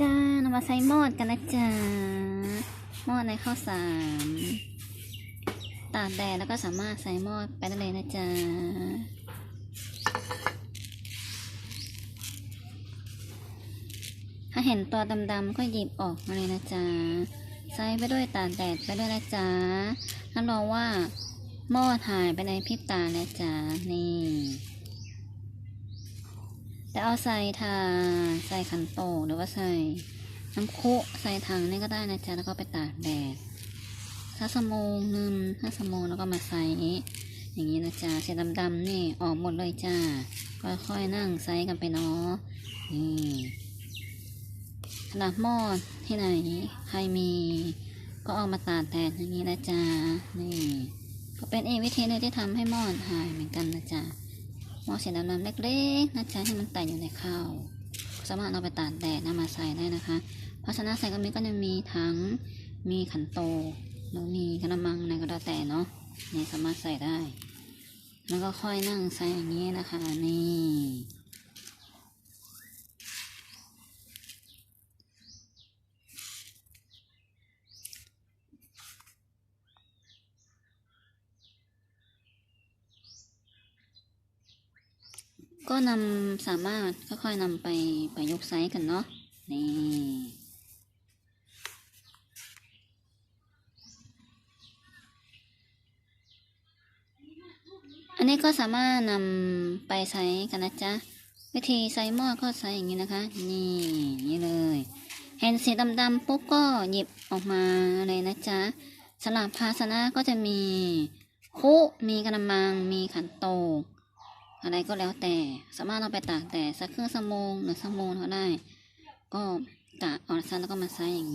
จ้าเรามาใช้หม้อกันนะจ๊ะหม้อในข้าวสารตากแดดแล้วก็สามารถใส่หม้อไปได้เลยนะจ๊ะถ้าเห็นตัวดำๆก็หยิบออกมาเลยนะจ๊ะใส่ไปด้วยตากแดดไปด้วยนะจ๊ะรับรองว่าหม้อหายไปในพริบตานะจ๊ะนี่ แต่เอาใส่ทาใส่ขันโตหรือว่าใส่น้ำคุใส่ถังนี่ก็ได้นะจ๊ะแล้วก็ไปตากแดดถ้าสมงนึ่งถ้าสมงแล้วก็มาใส่อย่างนี้นะจ๊ะเศษดำๆนี่ออกหมดเลยจ้าค่อยๆนั่งใส่กันไปเนาะนี่ขนาดหม้อที่ไหน ใครมี ก็เอามาตากแดดอย่างนี้นะจ๊ะนี่ ก็เป็นอีกวิธีนึงที่ทำให้หม้อหายเหมือนกันนะจ๊ะ มองสีดำๆเล็กๆนะจ๊ะให้มันแตกอยู่ในข้าวสามารถเอาไปตากแดดนำมาใส่ได้นะคะภาชนะใส่ก็มีก็จะมีทั้งมีขันโตแล้วมีกระมังในกระแต่เนาะนี่สามารถใส่ได้ แล้วก็ค่อยนั่งใส่อย่างนี้นะคะนี่ ก็นำสามารถค่อยๆนำไปประยุกต์ใช้กันเนาะนี่อันนี้ก็สามารถนำไปใช้กันนะจ๊ะวิธีใส่หม้อก็ใช้อย่างนี้นะคะ นี่นี่เลยเห็นสีดำๆปุ๊บก็หยิบออกมาเลยนะจ๊ะสลับภาชนะก็จะมีคุมีกระมังมีขันโตก อะไรก็แล้วแต่ สามารถเอาไปตากแดดสักครึ่งชั่วโมงหรือชั่วโมงก็ได้ ก็กะเอาสั้นแล้วก็มาใช้อย่างนี้